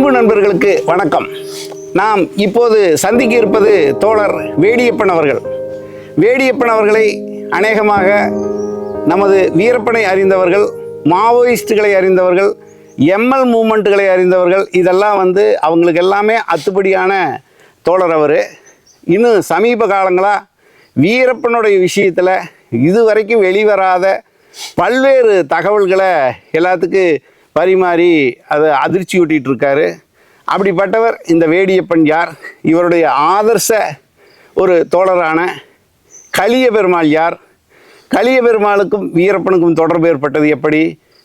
அன்பு நண்பர்களுக்கு வணக்கம். நாம் இப்போது சந்திக்க இருப்பது தோழர் வேடியப்பன் அவர்கள். வேடியப்பன் அவர்களை அநேகமாக நமது வீரப்பனை அறிந்தவர்கள் மாவோயிஸ்டுகளை அறிந்தவர்கள் எம்எல் மூமெண்ட்டுகளை அறிந்தவர்கள் இதெல்லாம் வந்து அவங்களுக்கு எல்லாமே அத்துப்படியான தோழர் அவர். இன்னும் சமீப காலங்களாக வீரப்பனுடைய விஷயத்தில் இதுவரைக்கும் வெளிவராத பல்வேறு தகவல்களை எல்லாத்துக்கு பரிமாறி அதை அதிர்ச்சி ஊட்டிகிட்டு இருக்காரு அப்படிப்பட்டவர் இந்த வேடியப்பன் யார்? இவருடைய ஆதர்ச ஒரு தோழரான கலிய பெருமாள் யார்? கலிய பெருமாளுக்கும் வீரப்பனுக்கும் தொடர்பு ஏற்பட்டது எப்படி?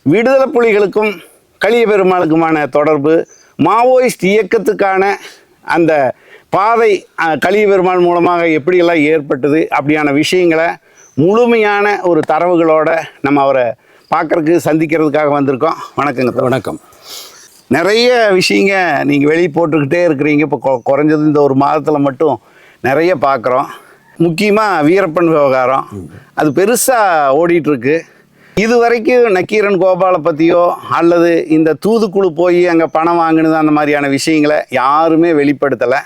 விடுதலை புலிகளுக்கும் கலிய பெருமாளுக்குமான தொடர்பு மாவோயிஸ்ட் இயக்கத்துக்கான அந்த பாதை கலிய பெருமாள் மூலமாக எப்படியெல்லாம் ஏற்பட்டது? அப்படியான விஷயங்களை முழுமையான ஒரு தரவுகளோடு நம்ம அவரை பார்க்கறதுக்கு சந்திக்கிறதுக்காக வந்திருக்கோம். வணக்கங்க. வணக்கம். நிறைய விஷயங்க நீங்கள் வெளியே போட்டுக்கிட்டே இருக்கிறீங்க. இப்போ கொ- குறைஞ்சது இந்த ஒரு மாதத்தில் மட்டும் நிறைய பார்க்குறோம் முக்கியமாக வீரப்பன் விவகாரம். அது பெருசாக ஓடிட்டுருக்கு. இது வரைக்கும் நக்கீரன் கோபாலை பற்றியோ அல்லது இந்த தூதுக்குழு போய் அங்கே பணம் வாங்கினது அந்த மாதிரியான விஷயங்களை யாருமே வெளிப்படுத்தலை.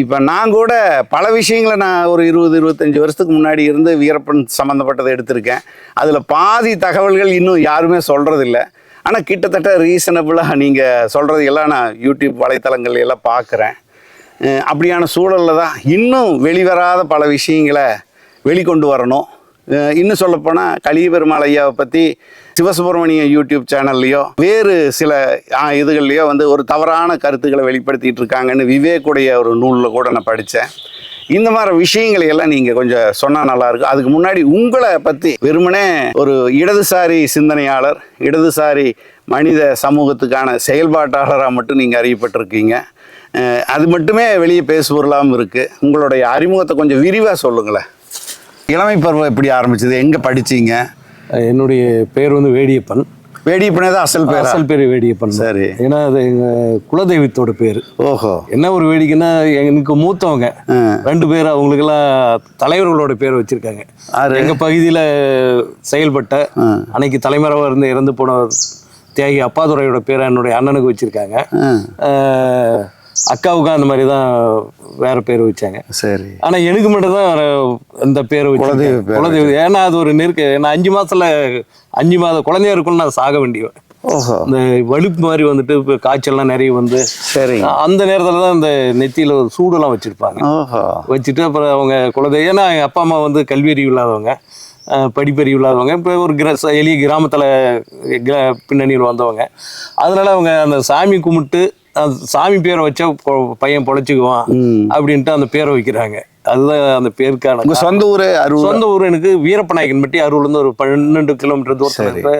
இப்போ நான் கூட பல விஷயங்களை நான் ஒரு இருபது இருபத்தஞ்சி வருஷத்துக்கு முன்னாடி இருந்து வீரப்பன் சம்மந்தப்பட்டதை எடுத்திருக்கேன். அதில் பாதி தகவல்கள் இன்னும் யாருமே சொல்கிறதில்ல ஆனால் கிட்டத்தட்ட ரீசனபிளாக நீங்கள் சொல்கிறது எல்லாம் நான் யூடியூப் வலைத்தளங்கள் எல்லாம் பார்க்குறேன் அப்படியான சூழலில் தான் இன்னும் வெளிவராத பல விஷயங்களை வெளிக்கொண்டு வரணும். இன்னும் சொல்லப்போனால் கலியபெருமாள் ஐயாவை பற்றி சிவசுப்பிரமணிய யூடியூப் சேனல்லையோ வேறு சில இதுகள்லையோ வந்து ஒரு தவறான கருத்துக்களை வெளிப்படுத்திட்டு இருக்காங்கன்னு விவேக்குடைய ஒரு நூலில் கூட நான் படித்தேன் இந்த மாதிரி விஷயங்களை எல்லாம் நீங்கள் கொஞ்சம் சொன்னால் நல்லாயிருக்கும் அதுக்கு முன்னாடி உங்களை பற்றி வெறுமனே ஒரு இடதுசாரி சிந்தனையாளர் இடதுசாரி மனித சமூகத்துக்கான செயல்பாட்டாளராக மட்டும் நீங்கள் அறியப்பட்டிருக்கீங்க. அது மட்டுமே வெளியே பேசுபொருளாகவும் இருக்குது உங்களுடைய அறிமுகத்தை கொஞ்சம் விரிவாக சொல்லுங்களேன். இளமை பருவம் எப்படி ஆரம்பிச்சது? எங்கே படிச்சீங்க? என்னுடைய பேர் வந்து வேடியப்பன். வேடியப்பனே தான் அசல் பேரா? அசல் பேர் வேடியப்பன். சரி. ஏன்னா அது எங்க குலதெய்வத்தோட பேர். ஓஹோ. என்ன ஒரு வேடிக்கைன்னா எனக்கு மூத்தவங்க. ரெண்டு பேர் அவங்களுக்கெல்லாம் தலைவர்களோட பேர் வச்சிருக்காங்க. ஆறு. எங்க பகுதியில செயல்பட்ட அன்னைக்கு தலைமறைவா இருந்து இறந்து போன தியாகி அப்பாதுரையோட பேரை என்னுடைய அண்ணனுக்கு வச்சிருக்காங்க. அக்காவுக்கும் அந்த மாதிரி தான் வேற பேர் வச்சாங்க. சரி. ஆனா எனக்கு மட்டும் தான் இந்த பேரை வச்சு குலதெய்வம் ஏன்னா அது ஒரு நெருக்க நான் அஞ்சு மாசத்துல அஞ்சு மாத குழந்தையா இருக்கும்னு நான் சாக வேண்டியவன். இந்த வலிப்பு மாதிரி வந்துட்டு இப்போ காய்ச்சல்லாம் நிறைய வந்து சரிங்க அந்த நேரத்துல தான் இந்த நெத்தியில ஒரு சூடெல்லாம் வச்சிருப்பாங்க. வச்சுட்டு அப்புறம் அவங்க குலதெய்வம் ஏன்னா எங்கள் அப்பா அம்மா வந்து கல்வியறிவு இல்லாதவங்க. படிப்பறிவு இல்லாதவங்க. இப்போ ஒரு கிர எளிய கிராமத்தில் பின்னணியில் வந்தவங்க. அதனால அவங்க அந்த சாமி கும்பிட்டு சாமி பேரை வச்சா பையன் பொழைச்சிக்குவான். அப்படின்ட்டு அந்த பேரை வைக்கிறாங்க. அதுதான் அந்த பேருக்கான சொந்த ஊர் அருள் சொந்த ஊர் எனக்கு வீரப்பநாயக்கன்பட்டி அரூர்லேருந்து ஒரு பன்னெண்டு கிலோமீட்டர் தூரத்தில் இருக்கிற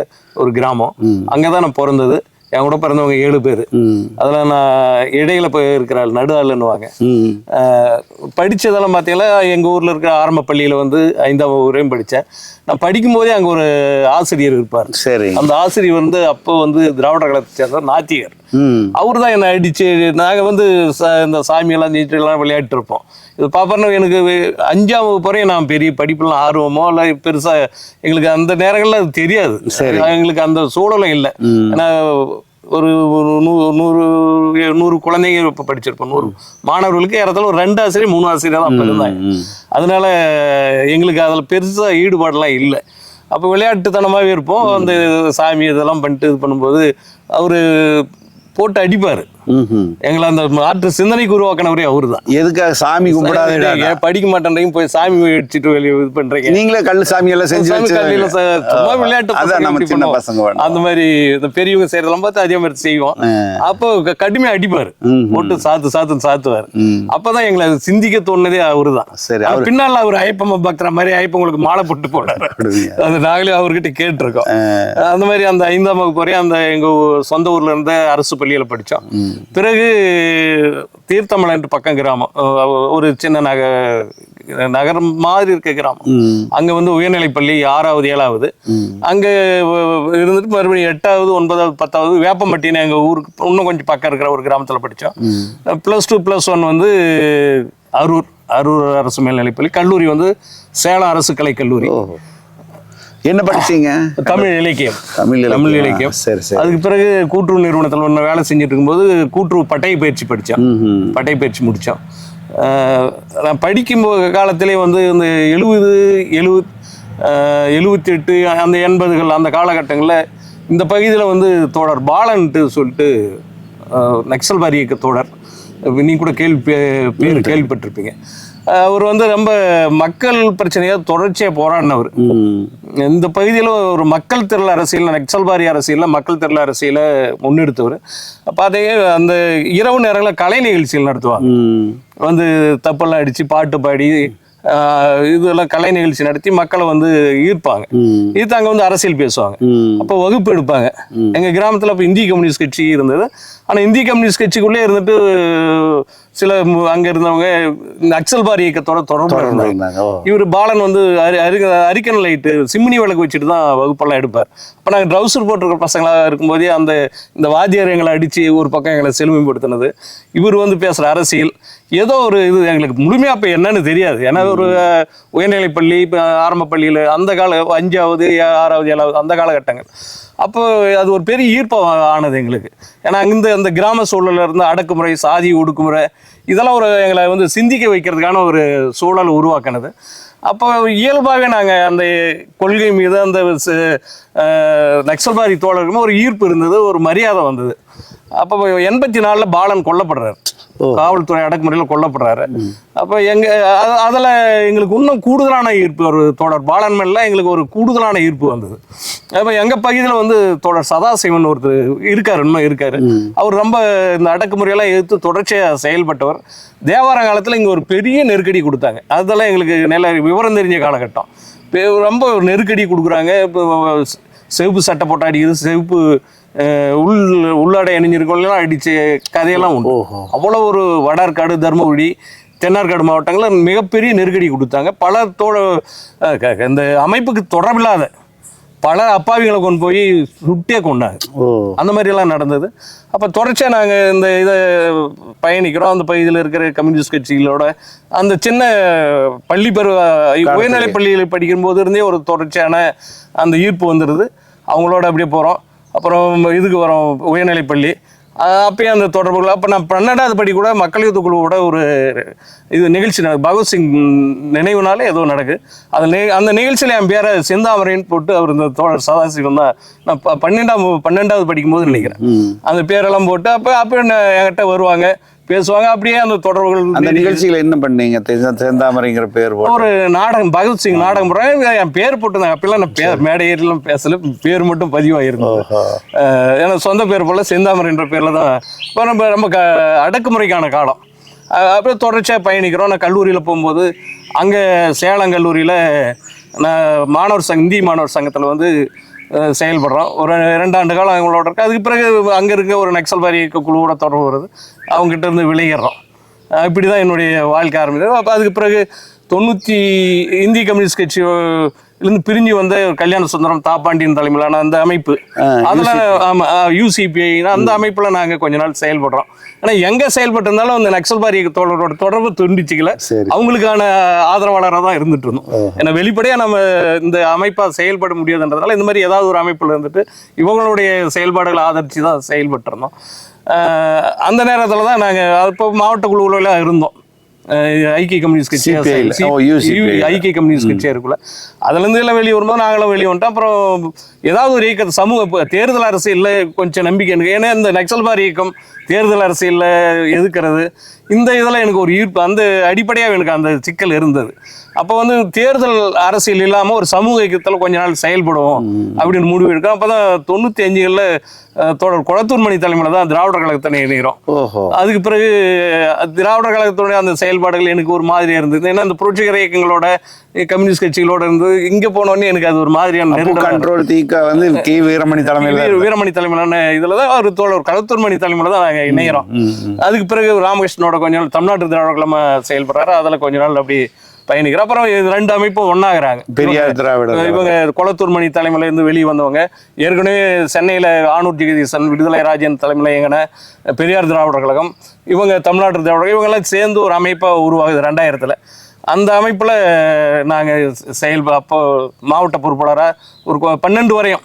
ஒரு கிராமம். அங்கே தான் நான் பிறந்தது. என் கூட பிறந்தவங்க ஏழு பேர். ம். அதில் நான் இடையில போய் இருக்கிற ஆள் நடு ஆளுன்னுவாங்க ம். ஆஹ் படிச்சதெல்லாம் பார்த்தீங்கன்னா எங்கள் ஊரில் இருக்கிற ஆரம்ப பள்ளியில் வந்து ஐந்தாம் வரையும் படித்தேன் நான் படிக்கும்போதே அங்கே ஒரு ஆசிரியர் இருப்பார். சரி. அந்த ஆசிரியர் வந்து அப்போ வந்து திராவிட கழகத்தை சேர்ந்த நாத்திகர். ம். அவர் தான் என்னை அடித்து நாங்கள் வந்து இந்த சாமியெல்லாம் நீச்சலாம் விளையாட்டு இருப்போம். இது பார்ப்போன்னா எனக்கு அஞ்சாம் வகுப்பு வரையும் நான் பெரிய படிப்புலாம் ஆர்வமோ இல்லை பெருசாக எங்களுக்கு அந்த நேரங்களில் அது தெரியாது. எங்களுக்கு அந்த சூழலும் இல்லை. ஏன்னா ஒரு ஒரு நூ- நூறு நூறு குழந்தைங்க இப்போ படிச்சிருப்போம். நூறு மாணவர்களுக்கு ஏறத்தாலும் ஒரு ரெண்டு ஆசிரியர் மூணு ஆசிரியர் தான் இருந்தாங்க. அதனால எங்களுக்கு அதில் பெருசாக ஈடுபாடெல்லாம் இல்லை. அப்போ விளையாட்டுத்தனமாகவே இருப்போம். அந்த சாமி இதெல்லாம் பண்ணிட்டு இது பண்ணும்போது அவர் போட்டு அடிப்பார். எங்களை அந்த மாற்று சிந்தனைக்கு உருவாக்கினவரே அவரு தான் எதுக்காக சாமி கும்பிடாத படிக்க மாட்டேன்றீங்க போய் சாமி அடிச்சுட்டு வெளியே இது பண்றீங்க. நீங்களே கல் சாமி எல்லாம் செஞ்சு கல்லில சும்மா விளையாட்டு நம்ம சின்ன. பசங்க அந்த மாதிரி இந்த பெரியவங்க செய்யறதெல்லாம் பார்த்து அதே மாதிரி செய்வோம். அப்போ கடுமையா அடிப்பாரு. போட்டு சாத்து சாத்துன்னு சாத்துவார். அப்பதான் எங்களை சிந்திக்க தோணுனதே அவரு தான் சரி அவர் பின்னால அவர் ஐப்பம்ம பக்தர மாதிரி ஐப்பங்களுக்கு மாலை போட்டு போனாரு. அது நாங்களே அவர்கிட்ட கேட்டிருக்கோம். அந்த மாதிரி அந்த ஐந்தாம் வகுப்பு வரையும் அந்த எங்க சொந்த ஊர்ல இருந்த அரசு பள்ளியில படிச்சோம். பிறகு தீர்த்தமலைன்ற பக்கம் கிராமம். ஒரு சின்ன நக நகரம் மாதிரி இருக்க கிராமம். அங்க வந்து உயர்நிலைப் பள்ளி ஆறாவது ஏழாவது. அங்க இருந்துட்டு மறுபடியும் எட்டாவது ஒன்பதாவது பத்தாவது வேப்பம்பட்டின்னு எங்க ஊருக்கு இன்னும் கொஞ்சம் பக்கம் இருக்கிற ஒரு கிராமத்துல படிச்சோம். ப்ளஸ் டூ ப்ளஸ் ஒன் வந்து அரூர் அரூர் அரசு மேல்நிலைப்பள்ளி கல்லூரி வந்து சேலம் அரசு கலைக் கல்லூரி என்ன படிச்சீங்க? தமிழ் இலக்கியம். தமிழ். தமிழ் இலக்கியம். சரி சரி. அதுக்கு பிறகு கூட்டுறவு நிறுவனத்தில் ஒன்று வேலை செஞ்சுட்டு இருக்கும்போது கூட்டுறவு பட்டய பயிற்சி படித்தேன். பட்டய பயிற்சி முடித்தோம் நான் படிக்கும் காலத்திலே வந்து இந்த எழுபது எழுபத் எழுபத்தி எட்டு அந்த எண்பதுகள் அந்த காலகட்டங்களில் இந்த பகுதியில் வந்து தோழர் பாலன்ட்டு சொல்லிட்டு நக்சல்வாரி இயக்க தோழர். நீ கூட கேள்வி பேர் கேள்விப்பட்டிருப்பீங்க. அவர் வந்து ரொம்ப மக்கள் பிரச்சனையாக தொடர்ச்சியாக போராடினவர். இந்த பகுதியில் ஒரு மக்கள் திரள் அரசியல் நக்சல்பாரி அரசியலில் மக்கள் திரள் அரசியலை முன்னெடுத்தவர் அப்போ அதே அந்த இரவு நேரங்களில் கலை நிகழ்ச்சிகள் நடத்துவாங்க ம். வந்து தப்பெல்லாம் அடித்து பாட்டு பாடி இதெல்லாம் கலை நிகழ்ச்சி நடத்தி மக்களை வந்து ஈர்ப்பாங்க. ஈர்த்து அங்கே வந்து அரசியல் பேசுவாங்க. அப்போ வகுப்பு எடுப்பாங்க. எங்கள் கிராமத்தில் அப்போ இந்திய கம்யூனிஸ்ட் கட்சி இருந்தது. ஆனால் இந்திய கம்யூனிஸ்ட் கட்சிக்குள்ளே இருந்துட்டு சில அங்கே இருந்தவங்க நக்சல்பாரி இயக்கத்தோட தொடர்பு இருந்தாங்க. இவர் பாலன் வந்து அரி அரி அரிக்கன் லைட்டு சிம்னி விளக்கு வச்சுட்டு தான் வகுப்பெல்லாம் எடுப்பார். அப்போ நாங்கள் ட்ரௌசர் போட்டிருக்க பசங்களாக இருக்கும்போதே அந்த இந்த வாத்தியார் எங்களை அடித்து ஒரு பக்கம் எங்களை செழுமைப்படுத்தினது. இவர் வந்து பேசுகிற அரசியல் ஏதோ ஒரு இது எங்களுக்கு முழுமையாக இப்போ என்னன்னு தெரியாது. ஏன்னா ஒரு அஹ், உயர்நிலைப்பள்ளி இப்போ ஆரம்ப பள்ளியில் அந்த கால அஞ்சாவது ஆறாவது ஏழாவது அந்த காலகட்டங்கள். அப்போ அது ஒரு பெரிய ஈர்ப்பம் ஆனது எங்களுக்கு. ஏன்னா இந்த அந்த கிராம சூழல்ல இருந்து அடக்குமுறை சாதி ஒடுக்குமுறை இதெல்லாம் ஒரு எங்களை வந்து சிந்திக்க வைக்கிறதுக்கான ஒரு சூழல் உருவாக்கினது. அப்போ இயல்பாகவே நாங்கள் அந்த கொள்கை மீது அந்த நக்சல்பாரி தோழருக்கும் ஒரு ஈர்ப்பு இருந்தது ஒரு மரியாதை வந்தது. அப்போ எண்பத்தி நாலில் பாலன் கொல்லப்படுறாரு. காவல்துறை அடக்குமுறையில் கொல்லப்படுறாரு. அப்போ எங்க அதில் எங்களுக்கு இன்னும் கூடுதலான ஈர்ப்பு ஒரு தோழர் பாலன் மேல எங்களுக்கு ஒரு கூடுதலான ஈர்ப்பு வந்தது. அப்போ எங்கள் பகுதியில் வந்து தோழர் சதாசிவன் ஒருத்தர் இருக்காரு இன்னும் இருக்காரு. அவர் ரொம்ப இந்த அடக்குமுறையெல்லாம் எதிர்த்து தொடர்ச்சியாக செயல்பட்டவர். தேவார காலத்தில் இங்கே ஒரு பெரிய நெருக்கடி கொடுத்தாங்க. அதெல்லாம் எங்களுக்கு நல்ல விவரம் தெரிஞ்ச காலகட்டம். ரொம்ப நெருக்கடி கொடுக்குறாங்க. இப்போ செவப்பு சட்டை போட்டு அடிக்கிறது செவப்பு உள் உள்ளாடை அணிஞ்சிருக்கவங்களாம் அடிச்ச கதையெல்லாம் உண்டு. அவ்வளோ ஒரு வடார்காடு தருமபுரி தென்னார்காடு மாவட்டங்களில் மிகப்பெரிய நெருக்கடி கொடுத்தாங்க பல தோழ இந்த அமைப்புக்கு தொடர்பில்லாத பல அப்பாவிகளை கொண்டு போய் சுட்டே கொண்டாங்க. அந்த மாதிரியெல்லாம் நடந்தது. அப்போ தொடர்ச்சியாக நாங்கள் இந்த இதை பயணிக்கிறோம். அந்த பகுதியில் இருக்கிற கம்யூனிஸ்ட் கட்சிகளோட அந்த சின்ன பள்ளி பருவ உயர்நிலை பள்ளியில் படிக்கும்போது இருந்தே ஒரு தொடர்ச்சியான அந்த ஈர்ப்பு வந்துடுது அவங்களோட அப்படியே போகிறோம் அப்புறம் இதுக்கு வரோம் உயர்நிலை பள்ளி. அப்பயும் அந்த தொடர்புகள். அப்போ நான் பன்னெண்டாவது படி கூட மக்கள் யூத்து குழுவோட ஒரு இது நிகழ்ச்சி நட- பகத்சிங் நினைவுனாலே ஏதோ நடக்கு. அந்த நி அந்த நிகழ்ச்சியில் என் பேரை செந்தாமரைன்னு போட்டு அவர் இந்த தோழர் சதாசிவம் தான். நான் பன்னெண்டாம் பன்னெண்டாவது படிக்கும்போது நினைக்கிறேன். ம். அந்த பேரெல்லாம் போட்டு அப்போ அப்போ என்கிட்ட வருவாங்க. பேசுவாங்க. அப்படியே அந்த தொடர்புகள் அந்த நிகழ்ச்சியில என்ன பண்ணீங்க. செந்தாமரைங்கிற பேர் ஒரு நாடகம் பகத்சிங் நாடகம் போடுறாங்க. என் பேர் போட்டுருந்தாங்க. அப்பெல்லாம் நான் பேர் மேடை ஏறிலாம் பேசல. பேர் மட்டும் பதிவாயிருந்தது. ஏன்னா சொந்த பேர் போல செந்தாமரைன்ற பேரில் தான். இப்போ நம்ம க அடக்குமுறைக்கான காலம். அப்படியே தொடர்ச்சியாக பயணிக்கிறோம். நான் கல்லூரியில் போகும்போது அங்கே சேலம் கல்லூரியில் நான் மாணவர் சங்க இந்திய மாணவர் சங்கத்தில் வந்து செயல்படுறோம். ஒரு இரண்டாண்டு காலம் அவங்களோட இருக்கு. அதுக்கு பிறகு அங்கே இருக்க ஒரு நக்சல்பாரி இயக்க குழுவோட தொடர்பு வருது. அவங்ககிட்ட இருந்து விளையிடுறோம் இப்படி தான் என்னுடைய வாழ்க்கை ஆரம்பித்தது அப்போ அதுக்கு பிறகு தொண்ணூற்றி இந்திய கம்யூனிஸ்ட் கட்சி இருந்து பிரிஞ்சு வந்த கல்யாண சுந்தரம் தாப்பாண்டியன் தலைமையிலான அந்த அமைப்பு. ஆ, அதில் ஆமாம் யூசிபிஐ அந்த அமைப்பில் நாங்கள் கொஞ்ச நாள் செயல்படுறோம். ஆனால் எங்கே செயல்பட்டு இருந்தாலும் அந்த நக்சல்பாரி தோழரோட தொடர்பு துண்டிச்சிக்கல. அவங்களுக்கான ஆதரவாளராக தான் இருந்துட்டு இருந்தோம் ஏன்னா வெளிப்படையாக நம்ம இந்த அமைப்பாக செயல்பட முடியாதுன்றதால இந்த மாதிரி ஏதாவது ஒரு அமைப்பில் இருந்துட்டு இவங்களுடைய செயல்பாடுகளை ஆதரித்து தான் செயல்பட்டு இருந்தோம் அந்த நேரத்தில் தான் நாங்கள் இப்போ மாவட்ட குழுவில் இருந்தோம். ஐக்கிய கம்யூனிஸ்ட் கட்சி. ஐக்கிய கம்யூனிஸ்ட் கட்சியாக இருக்குல்ல. அதுலேருந்து எல்லாம் வெளியே வரும்போது நாங்களும் வெளியே வந்துட்டோம். அப்புறம் ஏதாவது ஒரு இயக்கத்தை சமூக தேர்தல் அரசியலில் கொஞ்சம் நம்பிக்கை எனக்கு. ஏன்னா இந்த நக்சல்பாரி இயக்கம் தேர்தல் அரசியலில் எதுக்கிறது? இந்த இதில் எனக்கு ஒரு ஈர்ப்பு அந்த அடிப்படையாக எனக்கு அந்த சிக்கல் இருந்தது. அப்போ வந்து தேர்தல் அரசியல் இல்லாமல் ஒரு சமூக இயக்கத்தில் கொஞ்ச நாள் செயல்படுவோம் அப்படின்னு முடிவு எடுக்கிறோம் அப்போ தான் தொண்ணூற்றி அஞ்சுகளில் தொடர் குளத்தூர் மணி தலைமையில் தான் திராவிடர் கழகத்தை இணைகிறோம். அதுக்கு பிறகு அஹ், திராவிடர் கழகத்துடைய அந்த செயல்பாடுகள் எனக்கு ஒரு மாதிரியா இருந்தது. ஏன்னா அந்த புரட்சிகர இயக்கங்களோட கம்யூனிஸ்ட் கட்சிகளோட இருந்து இங்க போனோடனே எனக்கு அது ஒரு மாதிரியான. கண்ட்ரோல் தீக்கா வந்து கி வீரமணி தலைமையில் வீர- வீரமணி தலைமையிலான இதுல தான் ஒரு தோழர் களத்தூர் மணி தலைமையில தான் நாங்க இணைகிறோம். அதுக்கு பிறகு ராமகிருஷ்ணனோட கொஞ்ச நாள் தமிழ்நாட்டு திராவிட கழகமா செயல்படுறாரு. அதுல கொஞ்ச நாள் அப்படி பயணிக்கிறோம் அப்புறம் இது ரெண்டு அமைப்பும் ஒன்னாகிறாங்க பெரியார் திராவிடர் இவங்க குளத்தூர் மணி தலைமையில இருந்து வெளியே வந்தவங்க. ஏற்கனவே சென்னையில் ஆனூர் ஜெகதீசன் விடுதலை ராஜன் தலைமையில் இயங்கின பெரியார் திராவிடர் கழகம் இவங்க தமிழ்நாட்டு திராவிடர் இவங்கெல்லாம் சேர்ந்து ஒரு அமைப்பாக உருவாகுது ரெண்டாயிரத்தில். அந்த அமைப்பில் நாங்கள் செயல் அப்போ மாவட்ட பொறுப்பாளராக ஒரு பன்னெண்டு வரையும்.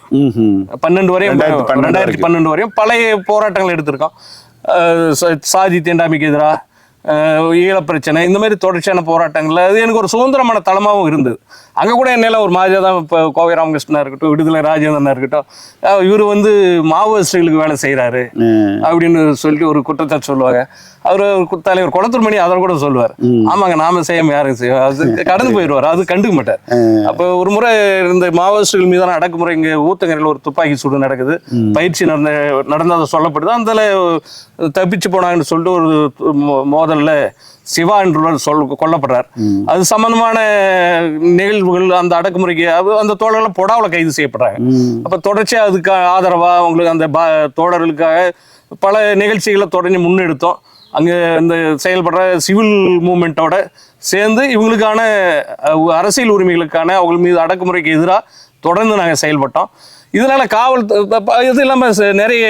பன்னெண்டு வரையும் ரெண்டாயிரத்தி பன்னெண்டு வரையும் பழைய போராட்டங்கள் எடுத்திருக்கோம். சாதி தீண்டாமைக்கு எதிராக ஈழப்பிரச்சனை இந்த மாதிரி தொடர்ச்சியான போராட்டங்களில் அது எனக்கு ஒரு சுதந்திரமான தளமாகவும் இருந்தது. அங்கே கூட என்னால ஒரு மாதிரியாக தான் இப்போ கோவை ராமகிருஷ்ணனா இருக்கட்டும் விடுதலை ராஜேந்திரனா இருக்கட்டும் இவர் வந்து மாவோயிஸ்டுகளுக்கு வேலை செய்கிறாரு. அப்படின்னு சொல்லிட்டு ஒரு குற்றச்சாட்டு சொல்லுவாங்க. அவர் தலைவர் குளத்தூர் மணி அதை கூட சொல்லுவார். ஆமாங்க நாம செய்யாம யாரும் செய்வோம் அது கடந்து போயிடுவார் அது கண்டுக்க மாட்டார். அப்போ ஒரு முறை இந்த மாவோயிஸ்டுகள் மீதான அடக்குமுறை இங்கே ஊத்தங்கரையில் ஒரு துப்பாக்கி சூடு நடக்குது. பயிற்சி நடந்த நடந்ததை சொல்லப்படுது. அந்த தப்பிச்சு போனாங்கன்னு சொல்லிட்டு ஒரு மோதல்ல சிவா என்றவர் சொல் கொல்லப்படுறார். அது சம்பந்தமான நிகழ்வுகள் அந்த அடக்குமுறைக்கு அந்த தோழர்கள் பொடாவில் கைது செய்யப்படுறாங்க. அப்போ தொடர்ச்சியாக அதுக்கு ஆதரவாக அவங்களுக்கு அந்த பா தோழர்களுக்காக பல நிகழ்ச்சிகளை தொடர்ந்து முன்னெடுத்தோம். அங்கே இந்த செயல்படுற சிவில் மூமெண்ட்டோட சேர்ந்து இவங்களுக்கான அரசியல் உரிமைகளுக்கான அவங்க மீது அடக்குமுறைக்கு எதிராக தொடர்ந்து நாங்கள் செயல்பட்டோம். இதனால காவல் இது இல்லாமல் நிறைய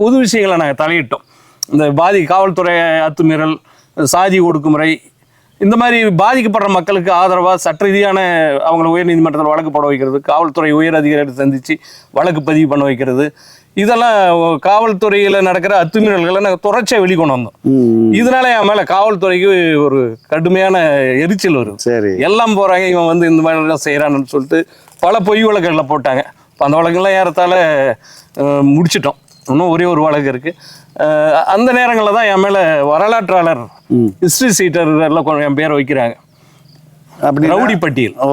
பொது விஷயங்களை நாங்கள் தலையிட்டோம். இந்த பாதி காவல்துறை அத்துமீறல் சாதி ஒடுக்குமுறை இந்த மாதிரி பாதிக்கப்படுற மக்களுக்கு ஆதரவாக சட்ட ரீதியான அவங்கள உயர்நீதிமன்றத்தில் வழக்கு போட வைக்கிறது காவல்துறை உயர் அதிகாரிகளை சந்தித்து வழக்கு பதிவு பண்ண வைக்கிறது. இதெல்லாம் காவல்துறையில் நடக்கிற அத்துமீறல்களை நாங்கள் தொடர்ச்சியாக வெளிக்கொண்டு வந்தோம். இதனால என் மேலே காவல்துறைக்கு ஒரு கடுமையான எரிச்சல் வருது சரி. எல்லாம் போகிறாங்க இவன் வந்து இந்த மாதிரிலாம் செய்கிறான்னு சொல்லிட்டு பல பொய் வழக்குகளில் போட்டாங்க. அந்த வழக்கெல்லாம் ஏறத்தாழ அஹ், முடிச்சிட்டோம். இன்னும் ஒரே ஒரு வழக்கு இருக்குது அந்த நேரங்களில் தான் என் மேலே வரலாற்றாளர் ஹிஸ்ட்ரி சீட்டரில் என் பேரை வைக்கிறாங்க. அப்படி ரவுடி பட்டியல். ஓ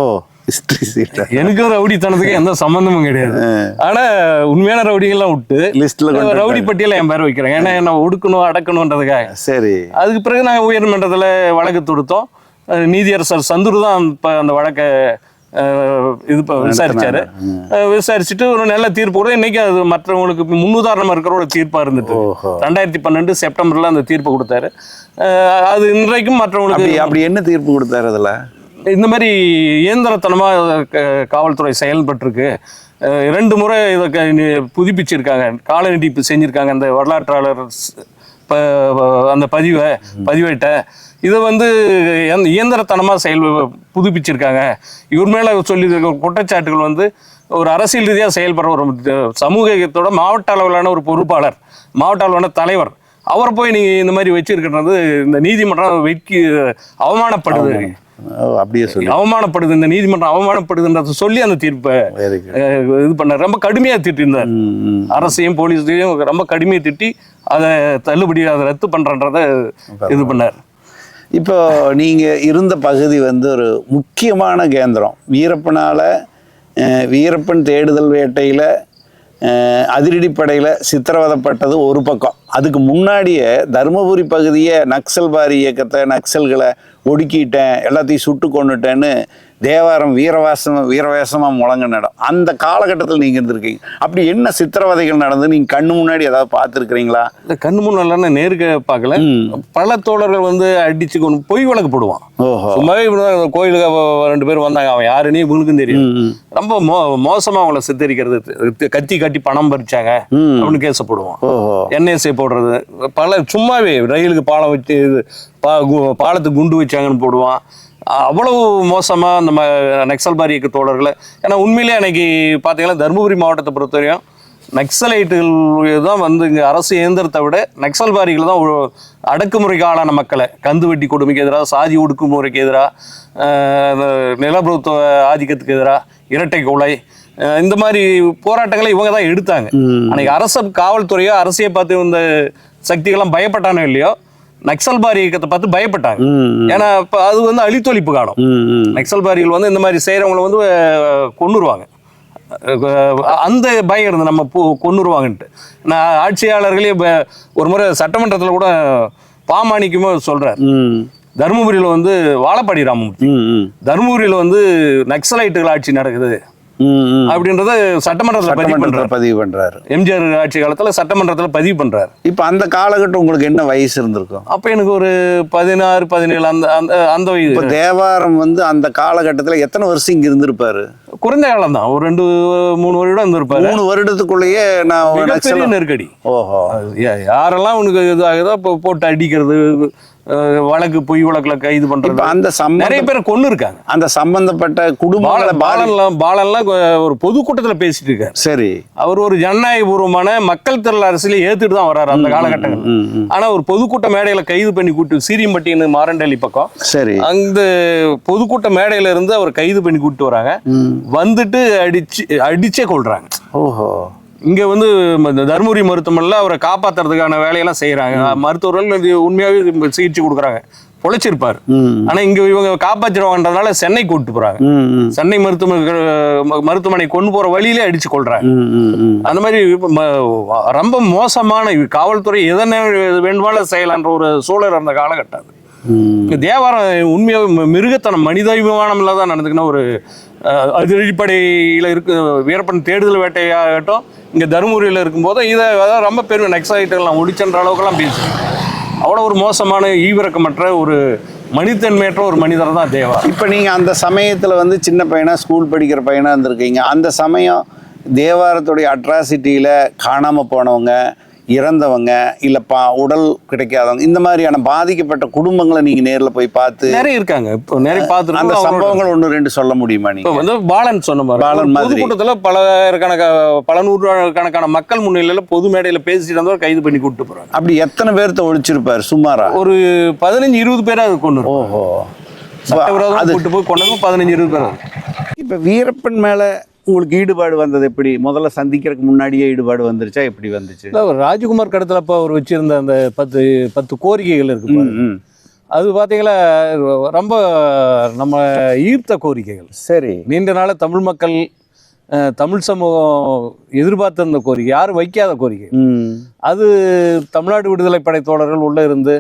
ஹிஸ்டரி சீட்டர் எனக்கும் ரவுடித்தனத்துக்கு எந்த சம்மந்தமும் கிடையாது. ஆனா உண்மையான ரவுடிகள்லாம் விட்டு லிஸ்ட்ல கொண்டு ரவுடி பட்டியல என் பேரை வைக்கிறேன் ஏன்னா என்ன ஒடுக்கணும் அடக்கணுன்றதுக்காக. சரி. அதுக்கு பிறகு நாங்கள் உயர்மன்றத்தில் வழக்கு தொடுத்தோம். நீதியரசர் சந்துரு தான் இப்போ அந்த வழக்கை இது விசாரிச்சாரு. விசாரிச்சுட்டு ஒரு நல்ல தீர்ப்பு கூட இன்னைக்கு அது மற்றவங்களுக்கு முன்னுதாரணமா இருக்கிற ஒரு தீர்ப்பா இருந்துட்டு. ரெண்டாயிரத்தி பன்னெண்டு செப்டம்பர்ல அந்த தீர்ப்பு கொடுத்தாரு. அது இன்றைக்கும் மற்றவங்களுக்கு அப்படி என்ன தீர்ப்பு கொடுத்தாரு அதுல? இந்த மாதிரி இயந்திரத்தனமா காவல்துறை செயல்பட்டிருக்கு. அஹ், இரண்டு முறை இதை புதுப்பிச்சிருக்காங்க. கால நீட்டிப்பு செஞ்சிருக்காங்க அந்த வரலாற்றாளர் அந்த பதிவை பதிவேட்டை. இதை வந்து எந்த- இயந்திரத்தனமா செயல் புதுப்பிச்சிருக்காங்க. இவர் மேல சொல்லி குற்றச்சாட்டுகள் வந்து ஒரு அரசியல் ரீதியாக செயல்படுற ஒரு சமூகத்தோட மாவட்ட அளவிலான ஒரு பொறுப்பாளர் மாவட்ட அளவிலான தலைவர் அவரை போய் நீங்க இந்த மாதிரி வச்சிருக்கிறது இந்த நீதிமன்றம் வெட்கி அவமானப்படுது. அப்படியே சொல்லி. அவமானப்படுது இந்த நீதிமன்றம் அவமானப்படுதுன்றத சொல்லி அந்த தீர்ப்பை இது பண்ணார். ரொம்ப கடுமையா திட்டிருந்தார். அரசையும் போலீஸையும் ரொம்ப கடுமையா திட்டி அதை தள்ளுபடி அதை ரத்து பண்றன்றத இது பண்ணார். இப்போ நீங்கள் இருந்த பகுதி வந்து ஒரு முக்கியமான கேந்திரம். வீரப்பனால் வீரப்பன் தேடுதல் வேட்டையில் அதிரடிப்படையில் சித்திரவதப்பட்டது ஒரு பக்கம். அதுக்கு முன்னாடியே தருமபுரி பகுதியை நக்சல்பாரி இயக்கத்தை நக்சல்களை ஒடுக்கிட்டேன் எல்லாத்தையும் சுட்டு கொண்டுட்டேன்னு தேவாரம் வீரவாசம் வீரவேசமாக முழங்கின இடம். அந்த காலகட்டத்தில் நீங்கள் இருந்திருக்கீங்க. அப்படி என்ன சித்திரவதைகள் நடந்து நீங்கள் கண்ணு முன்னாடி ஏதாவது பார்த்துருக்குறீங்களா? இந்த கண்ணு முன்னால நேருக்க பார்க்கல. பல தோழர்கள் வந்து அடிச்சு கொண்டு பொய் வழக்கு போடுவான். சும்மாவே கோயிலுக்கு ரெண்டு பேர் வந்தாங்க. அவன் யாருன்னு இவங்களுக்கும் தெரியும். ரொம்ப மோ மோசமா அவங்கள சித்தரிக்கிறது. கத்தி காட்டி பணம் பறிச்சாங்க அப்படின்னு கேச போடுவான். என்எஸ்ஏ போடுறது. பல சும்மாவே ரயிலுக்கு பாலம் வச்சு பா கு- பாலத்துக்கு குண்டு வச்சாங்கன்னு போடுவான். அவ்வளவு மோசமா அந்த ம நக்சல்பாரி இயக்க தோழர்களை ஏன்னா உண்மையிலேயே அன்னைக்கு பார்த்தீங்கன்னா தருமபுரி மாவட்டத்தை பொறுத்தவரையும் நக்சலைட்டுகள் தான் வந்து இங்கே அரசு இயந்திரத்தை விட நக்சல்பாரிகள் தான் அடக்குமுறைக்கு ஆளான மக்களை. கந்து வெட்டி கொடுமைக்கு எதிராக சாதி ஒடுக்குமுறைக்கு எதிராக நிலப்பிரபுத்துவ ஆதிக்கத்துக்கு எதிராக இரட்டை கொலை இந்த மாதிரி போராட்டங்களை இவங்க தான் எடுத்தாங்க. அன்னைக்கு அரச காவல்துறையோ அரசியை பார்த்து இந்த சக்திகள்லாம் பயப்பட்டானோ இல்லையோ நக்சல்பாரி இயக்கத்தை பார்த்து பயப்பட்டாங்க. ஏன்னா இப்போ அது வந்து அழித்தொழிப்பு காலம். நக்சல்பாரிகள் வந்து இந்த மாதிரி செய்கிறவங்கள வந்து அஹ், அந்த பயம் இருந்து நம்ம போ கொன்னுருவாங்கன்ட்டு. நான் ஆட்சியாளர்களே ப- ஒரு முறை சட்டமன்றத்தில் கூட பாமாணிக்குமோ சொல்கிறார் தருமபுரியில் வந்து வாழப்பாடி ராமமூர்த்தி. தருமபுரியில் வந்து நக்சலைட்டுகள் ஆட்சி நடக்குது. அப்படின்றத சட்டமன்றத்தில் பதிவு பண்றாரு. பதிவு பண்றாரு. எம்ஜிஆர் ஆட்சி காலத்துல சட்டமன்றத்தில் பதிவு பண்றாரு. இப்போ அந்த காலகட்டம் உங்களுக்கு என்ன வயசு இருந்திருக்கும்? அப்ப எனக்கு ஒரு பதினாறு பதினேழு அந்த அந்த அந்த இப்போ வயது தேவாரம் வந்து அந்த காலகட்டத்தில் எத்தனை வருஷம் இங்க இருந்திருப்பாரு? குறைந்த காலம் தான் ஒரு ரெண்டு மூணு வருடம் இருந்திருப்பாரு. மூணு வருடத்துக்குள்ளேயே நான் நெருக்கடி. ஓஹோ. யாரெல்லாம் உனக்கு இது ஆகுதோ இப்போ போட்டு அடிக்கிறது வழக்கு பொய் வழக்குல கைது பண்றது. அந்த நிறைய பேரை கொண்டு இருக்காங்க அந்த சம்பந்தப்பட்ட பாதி- பாலன்லாம் பாலன்லாம் ஒரு பொதுக்கூட்டத்துல பேசிட்டு இருக்காரு. சரி. அவர் ஒரு ஜனநாயகபூர்வமான மக்கள் திரள் அரசியல ஏத்துட்டு தான் வர்றாரு அந்த காலகட்டங்கள். ஆனா ஒரு பொதுக்கூட்ட மேடையில கைது பண்ணி கூட்டு சீரியம்பட்டின்னு மாரண்டலி பக்கம். சரி. அந்த பொதுக்கூட்ட மேடையில இருந்து அவர் கைது பண்ணி கூட்டு வராங்க. வந்துட்டு அடிச்சு அடிச்சே கொள்றாங்க ஓஹோ. இங்க வந்து இந்த தருமபுரி மருத்துவமனையில் அவரை காப்பாத்துறதுக்கான வேலையெல்லாம் செய்யறாங்க மருத்துவர்கள் இது உண்மையாவே சிகிச்சை கொடுக்குறாங்க. பொழைச்சிருப்பார். ஆனா இங்க இவங்க காப்பாற்றிடுவாங்கன்றதுனால சென்னை கூட்டு போறாங்க. சென்னை மருத்துவமனை மருத்துவமனை கொண்டு போற வழியிலே அடிச்சு கொள்றாங்க. அந்த மாதிரி ரொம்ப மோசமான காவல்துறை எதனை வேண்டுமானாலும் செய்யலான்ற ஒரு சூழல் அந்த காலகட்டம் அது. தேவாரம் உண்மையாவே மி- மிருகத்தனம் மனிதாபிமானம்ல தான் நடந்துக்கணும் ஒரு அஹ், அதிரடிப்படையில் இருக்கு வீரப்பன் தேடுதல் வேட்டையாகட்டும் இங்க தருமபுரியில் இருக்கும்போது இதை ரொம்ப பெரும் நெக்ஸாயிட்டெல்லாம் ஒடிச்சன்ற அளவுக்குலாம் பேசுறாங்க அவ்வளோ ஒரு மோசமான ஈவிரக்கமற்ற ஒரு மனிதன்மையற்ற ஒரு மனிதர் தான் தேவா இப்போ நீங்கள் அந்த சமயத்தில் வந்து சின்ன பையனா ஸ்கூல் படிக்கிற பையனா இருந்திருக்கீங்க. அந்த சமயம் தேவாரத்துடைய அட்ராசிட்டியில் காணாமல் போனவங்க இறந்தவங்க இல்லை பா உடல் கிடைக்காதவங்க இந்த மாதிரியான பாதிக்கப்பட்ட குடும்பங்களை நீங்கள் நேரில் போய் பார்த்து நிறைய இருக்காங்க இப்போ நிறைய அந்த பார்த்துருக்கோம் சம்பவங்கள் ஒன்று ரெண்டு சொல்ல முடியுமா நீங்கள் வந்து பாலன் சொன்ன மாதிரி பாலன் மாதிரி. பொதுக்கூட்டத்துல பல கணக்க பல நூறு கணக்கான மக்கள் முன்னிலையில பொது மேடையில பேசிட்டு இருந்தவர் கைது பண்ணி கூட்டு போறாங்க அப்படி எத்தனை பேர்த்த ஒழிச்சிருப்பார் சுமாரா ஒரு பதினஞ்சு இருபது பேரா அது கொண்டு. ஓஹோ சட்டவிரோதமா அது கூட்டு போய் கொண்டது பதினஞ்சு இருபது பேர். இப்போ வீரப்பன் மேலே உங்களுக்கு ஈடுபாடு வந்தது எப்படி? முதல்ல சந்திக்கிறதுக்கு முன்னாடியே ஈடுபாடு வந்துருச்சா? எப்படி வந்துச்சு? ராஜ்குமார் கடத்துல அப்ப அவர் வச்சிருந்த அந்த பத்து பத்து கோரிக்கைகள் இருக்கு. அது பாத்தீங்களா ரொம்ப நம்ம ஈர்த்த கோரிக்கைகள். சரி. நீண்ட நாள தமிழ் மக்கள் தமிழ் சமூகம் எதிர்பார்த்த அந்த கோரிக்கை யாரும் வைக்காத கோரிக்கை. அது தமிழ்நாடு விடுதலை படை தோழர்கள் உள்ளே இருந்து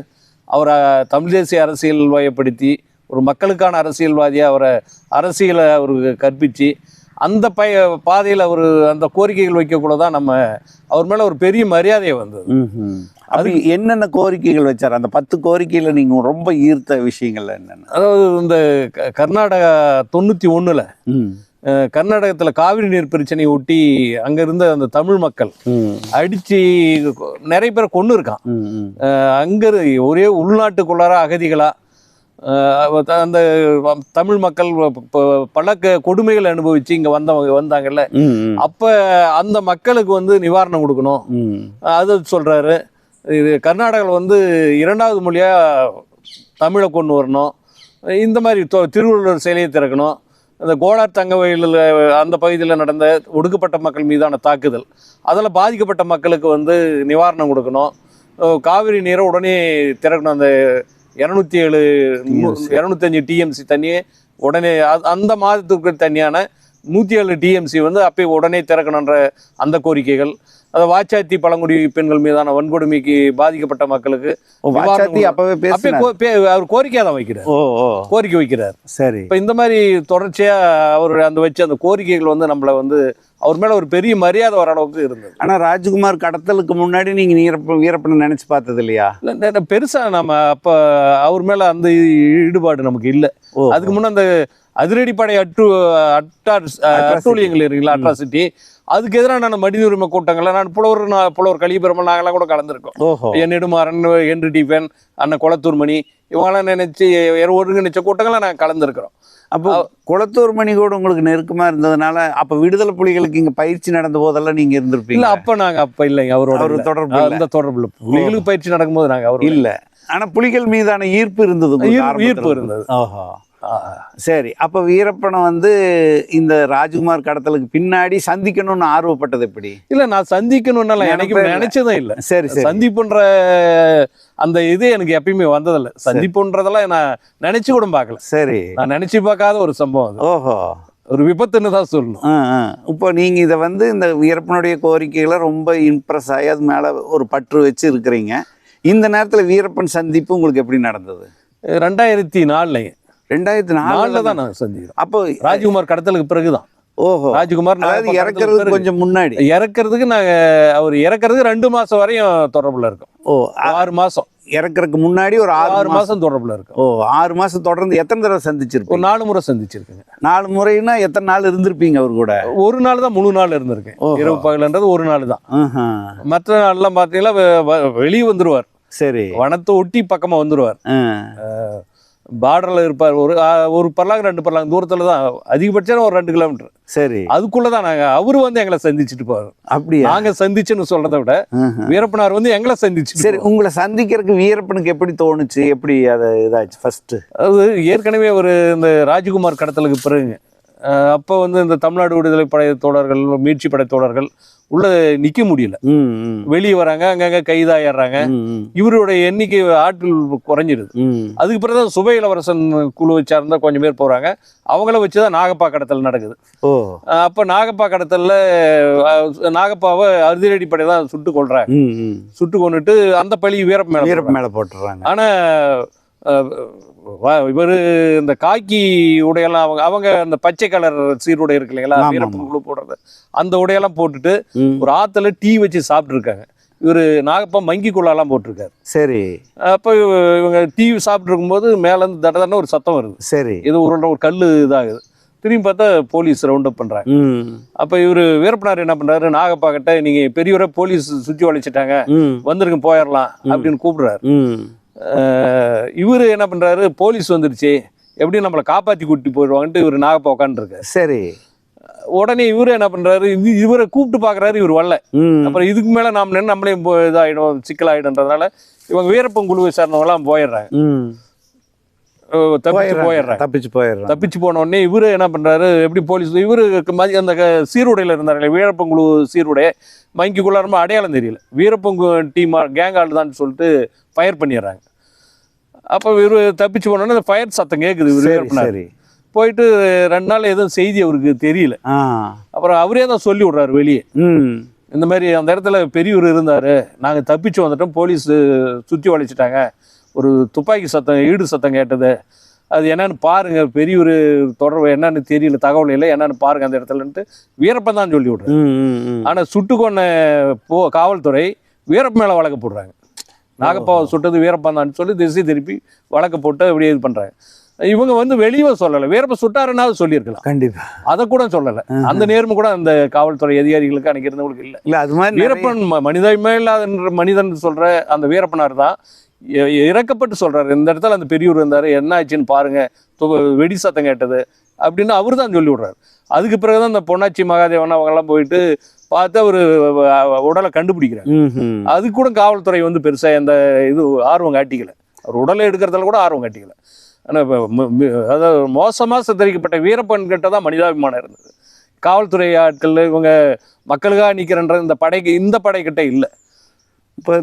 அவரை தமிழ் தேசிய அரசியல் வயப்படுத்தி ஒரு மக்களுக்கான அரசியல்வாதியாக அவரை அரசியலை அவருக்கு கற்பித்து அந்த பய பாதையில் அவர் அந்த கோரிக்கைகள் வைக்கக்குள்ள தான் நம்ம அவர் மேலே ஒரு பெரிய மரியாதை வந்தது. அப்படி என்னென்ன கோரிக்கைகள் வச்சார்? அந்த பத்து கோரிக்கையில நீங்க ரொம்ப ஈர்த்த விஷயங்கள் என்னென்ன? அதாவது இந்த கர்நாடகா தொண்ணூற்றி ஒன்றில் கர்நாடகத்தில் காவிரி நீர் பிரச்சனையை ஒட்டி அங்கே இருந்த அந்த தமிழ் மக்கள் அடித்து நிறைய பேரை கொண்டு இருக்கான் அங்கே ஒரே உள்நாட்டுக்குள்ளார அகதிகளா அஹ் அந்த தமிழ் மக்கள் பல கொடுமைகளை அனுபவிச்சு இங்க வந்தவங்க வந்தாங்கல்ல? அப்ப அந்த மக்களுக்கு வந்து நிவாரணம் கொடுக்கணும். அது சொல்றாரு. இது கர்நாடகாவில் வந்து இரண்டாவது மொழியா தமிழை கொண்டு வரணும். இந்த மாதிரி திருவள்ளுவர் சிலையை திறக்கணும். அந்த கோலார் தங்க வயலில் அந்த பகுதியில் நடந்த ஒடுக்கப்பட்ட மக்கள் மீதான தாக்குதல். அதில் பாதிக்கப்பட்ட மக்களுக்கு வந்து நிவாரணம் கொடுக்கணும். காவிரி நீரை உடனே திறக்கணும். அந்த இரநூத்தி ஏழு இரநூத்தஞ்சு டிஎம்சி தண்ணியை உடனே அந்த மாதத்துக்கு தண்ணியான நூற்றி ஏழு டிஎம்சி வந்து அப்பயே உடனே திறக்கணுன்ற அந்த கோரிக்கைகள். அதை வாச்சாத்தி பழங்குடி பெண்கள் மீதான வன்கொடுமைக்கு பாதிக்கப்பட்ட மக்களுக்கு வாச்சாத்தி அப்பவே அப்பயே பேசினார். கோ- பே- அவர் கோரிக்கையாக தான் வைக்கிறார். ஓ கோரிக்கை வைக்கிறார். சரி. இப்போ இந்த மாதிரி தொடர்ச்சியாக அவர் அந்த வச்ச அந்த கோரிக்கைகள் வந்து நம்மளை வந்து அவர் மேலே ஒரு பெரிய மரியாதை வர அளவுக்கு இருந்தது. ஆனா ராஜ்குமார் கடத்தலுக்கு முன்னாடி நீங்க வீரப்ப வீரப்பனை நினைச்சு பார்த்தது இல்லையா இல்ல, நெ- நெ- பெருசா நம்ம அப்ப அவர் மேல அந்த ஈடுபாடு நமக்கு இல்ல. அதுக்கு முன்ன அந்த அதிரடிப்படை அட்டு அட்டார் அட்டூழியங்கள் இருக்குங்களா அட்ராசிட்டி அதுக்கு எதிரான மனித உரிமை கூட்டங்கள்ல நான் புலவர் நான் புலவர் கலிபெருமல் நாங்களாம் கூட கலந்துருக்கோம். ஓஹோ. என் நெடுமாறன் ஹென்றி டிஃபன் அண்ணன் குளத்தூர்மணி இவங்களாம் நினைச்சு ஒருங்கிணைச்ச கூட்டங்களை நாங்கள் கலந்துருக்கிறோம். அப்போ குளத்தூர் மணி கூட உங்களுக்கு நெருக்கமா இருந்ததுனால அப்ப விடுதலை புலிகளுக்கு இங்க பயிற்சி நடந்த போதெல்லாம் நீங்க இல்ல இருந்திருப்பீங்க அப்ப நாங்க அப்ப இல்லைங்க அவரோட அவர் இல்ல. தொடர்பு இல்ல. அந்த தொடர்பு இல்லை புலிகளுக்கு பயிற்சி நடக்கும்போது நாங்க அவர் இல்ல. ஆனா புலிகள் மீதான ஈர்ப்பு இருந்தது ஈர்ப்பு- இருந்தது. ஓஹோ சரி. அப்ப வீரப்பனை வந்து இந்த ராஜ்குமார் கடத்தலுக்கு பின்னாடி சந்திக்கணும்னு ஆர்வப்பட்டது எப்படி? இல்ல நான் சந்திக்கணும்னால எனக்கு. நினைச்சதும் இல்ல. சரி சரி. சந்திப்புன்ற அந்த இது எனக்கு எப்பயுமே வந்ததில்ல. சந்திப்புன்றதெல்லாம் நான் நினைச்சு கூட பார்க்கல. சரி. நான் நினைச்சு பார்க்காத ஒரு சம்பவம் அது. ஓஹோ. ஒரு விபத்துன்னு தான் சொல்லணும். இப்போ நீங்க இதை வந்து இந்த வீரப்பனுடைய கோரிக்கைகளை ரொம்ப இம்ப்ரெஸ் ஆகி அது மேல ஒரு பற்று வச்சு இருக்கிறீங்க. இந்த நேரத்துல வீரப்பன் சந்திப்பு உங்களுக்கு எப்படி நடந்தது? ரெண்டாயிரத்தி நாலுல ரெண்டாயிரத்தி நாலுல தான் நான் சந்திக்கிறேன். அப்போ ராஜ்குமார் கடத்தலுக்கு பிறகுதான். ஓஹோ. ராஜ்குமார் அதாவது இறக்குறதுக்கு பிறகு. கொஞ்சம் முன்னாடி. இறக்குறதுக்கு நாங்க அவர் இறக்குறதுக்கு ரெண்டு மாசம் வரையும் தொடர்புல இருக்கோம். ஓ ஆறு மாசம். இறக்குறதுக்கு முன்னாடி ஒரு ஆறு மாசம். தொடர்புல இருக்கோம். ஓ ஆறு மாசம் தொடர்ந்து எத்தனை தடவை ஒரு சந்திச்சிருப்பீங்க நாலு முறை சந்திச்சிருக்கேங்க. நாலு முறைன்னா எத்தனை நாள் இருந்திருப்பீங்க அவர் கூட? ஒரு நாள் தான் முழு நாள் இருந்திருக்கேன். இரவு பகலன்றது ஒரு நாள் தான். மற்ற நாள்லாம் பார்த்தீங்கன்னா வெளியே வந்துருவார். சரி. வனத்தை ஒட்டி பக்கமாக வந்துடுவார் பார்டரில் இருப்பார். ஒரு ஒரு பர்லாங்க ரெண்டு பர்லாங்க தூரத்தில் தான். அதிகபட்சம் ஒரு ரெண்டு கிலோமீட்டர். சரி. அதுக்குள்ளே தான் நாங்கள் அவர் வந்து எங்களை சந்திச்சுட்டு போவார். அப்படியா? நாங்கள் சந்திச்சுன்னு சொல்கிறத விட. வீரப்பனார் வந்து எங்களை சந்திச்சுட்டு சரி உங்களை சந்திக்கிறதுக்கு வீரப்பனுக்கு எப்படி தோணுச்சு? எப்படி அது இதாச்சு? ஃபர்ஸ்ட் அதாவது ஏற்கனவே ஒரு இந்த ராஜ்குமார் கடத்தலுக்கு பிறகுங்க அப்போ வந்து இந்த தமிழ்நாடு விடுதலை படை தோழர்கள் மீட்சி படை தோழர்கள் உள்ள நிற்க முடியல. வெளியே வராங்க அங்கங்கே கைதாயிடுறாங்க. இவருடைய எண்ணிக்கை ஆட்கள் குறைஞ்சிருது. அதுக்கு பிறகு தான் சுப இளவரசன் குழுவை சார்ந்த கொஞ்சம் பேர் போகிறாங்க அவங்கள வச்சு தான் நாகப்பா கடத்தல் நடக்குது. அப்போ நாகப்பா கடத்தலில் நாகப்பாவை அதிரடி படை தான் சுட்டு கொள்றாங்க சுட்டு கொண்டுட்டு அந்த பழி வீரப்ப மேல வீரப்ப மேல போட்டுறாங்க. ஆனா இவர் இந்த காக்கி உடையெல்லாம் அவங்க அவங்க அந்த பச்சை கலர் சீருடை இருக்கு இல்லைங்களா? ஆமா, வீரப்பன் ஆமா. குழு போடுறது. அந்த உடையெல்லாம் போட்டுட்டு. ஒரு ஆத்துல டீ வச்சு சாப்பிட்ருக்காங்க இவர் நாகப்பா மங்கி குள்ளாலாம் போட்டிருக்காரு. சரி. அப்போ இவங்க டீ சாப்பிட்டு இருக்கும்போது மேலேருந்து தட தடன்னு ஒரு சத்தம் வருது. சரி. இது ஒரு ஒரு கல் இதாகுது. திரும்பி பார்த்தா போலீஸ் ரவுண்ட் அப் பண்ணுறாங்க அப்போ இவர் வீரப்பனார் என்ன பண்ணுறாரு நாகப்பா கிட்ட நீங்கள் பெரியவரை போலீஸ் சுற்றி வளைச்சிட்டாங்க. வந்துருங்க போயிடலாம். அப்படின்னு கூப்பிடுறாரு. இவர் என்ன பண்ணுறாரு போலீஸ் வந்துருச்சு. எப்படி நம்மளை காப்பாற்றி கூட்டி போயிடுவாங்கன்ட்டு இவர் நாகப்பா உட்காந்துருக்காரு சரி. உடனே இவரு என்ன பண்ணுறாரு இது இவரை கூப்பிட்டு பார்க்குறாரு இவர் வரல. அப்புறம் இதுக்கு மேலே நாம் நின்று நம்மளே போ- இதாயிடும் சிக்கலாயிடும்ன்றதுனால இவங்க வீரப்பன் குழுவை சார்ந்தவங்களாம் போயிடுறாங்க. தப்பிச்சு போயிடுறாங்க. போயிடுறாங்க. தப்பிச்சு போயிடுறாங்க. தப்பிச்சு போன உடனே இவரு என்ன பண்றாரு? எப்படி போலீஸ் இவரு அந்த சீருடையில இருந்தாரு வீரப்பன் குழு சீருடை மங்கிக்குள்ள ரொம்ப அடையாளம் தெரியல. வீரப்பன் டீம் கேங் ஆள் தான் சொல்லிட்டு ஃபயர் பண்ணிடுறாங்க. அப்போ இவரு தப்பிச்சு போனோடனே அந்த ஃபயர் சத்தம் கேட்குது இவர் சரி போயிட்டு ரெண்டு நாள் எதுவும் செய்தி அவருக்கு தெரியல. அப்புறம் அவரே தான் சொல்லி விடுறாரு வெளியே. இந்த மாதிரி அந்த இடத்துல பெரியவர் இருந்தார். நாங்கள் தப்பிச்சு வந்துட்டோம் போலீஸ் சுற்றி வளைச்சிட்டாங்க. ஒரு துப்பாக்கி சத்தம் ஈடு சத்தம் கேட்டது. அது என்னன்னு பாருங்க பெரியவர் தொடர்பு என்னன்னு தெரியல தகவல் இல்லை என்னன்னு பாருங்க அந்த இடத்துலன்ட்டு வீரப்பன் தான் சொல்லி ம் ஆனால் சுட்டு கொன்ன போ காவல்துறை வீரப்ப மேலே வழக்கு போடுறாங்க. நாகப்பாவை சுட்டது வீரப்பன் தான் சொல்லி திசை திருப்பி வழக்கு போட்டு அப்படியே இது பண்ணுறாங்க இவங்க வந்து வெளியே சொல்லலை. வீரப்ப சுட்டாருன்னா சொல்லியிருக்கலாம். கண்டிப்பா. அதை கூட சொல்லலை. அந்த நேர்மை கூட அந்த காவல்துறை அதிகாரிகளுக்கு அன்னைக்கு இருந்தவங்களுக்கு இல்லை. இல்ல அது மாதிரி வீரப்பன் மனிதமே இல்லாத மனிதன் சொல்ற அந்த வீரப்பனார் தான் இறக்கப்பட்டு சொல்றாரு. இந்த இடத்துல அந்த பெரியவர் இருந்தாரு. என்ன ஆச்சுன்னு பாருங்க. வெடி சத்தம் கேட்டது அப்படின்னு அவர் தான் சொல்லி விடுறாரு அதுக்கு பிறகுதான் இந்த பொன்னாச்சி மகாதேவன் அவங்கெல்லாம் போயிட்டு பார்த்து அவர் உடலை ம் அது கூட காவல்துறை வந்து பெருசா எந்த இது ஆர்வம் காட்டிக்கல. அவர் உடலை எடுக்கிறதுல கூட ஆர்வம் காட்டிக்கல. ஆனால் அதாவது மோசமாக சித்தரிக்கப்பட்ட வீரப்பன் கிட்ட தான் மனிதாபிமானம் இருந்தது. காவல்துறை ஆட்கள் இவங்க மக்களுக்காக நிற்கிறன்ற இந்த படைக்கு இந்த படைக்கிட்ட இல்லை. இப்போ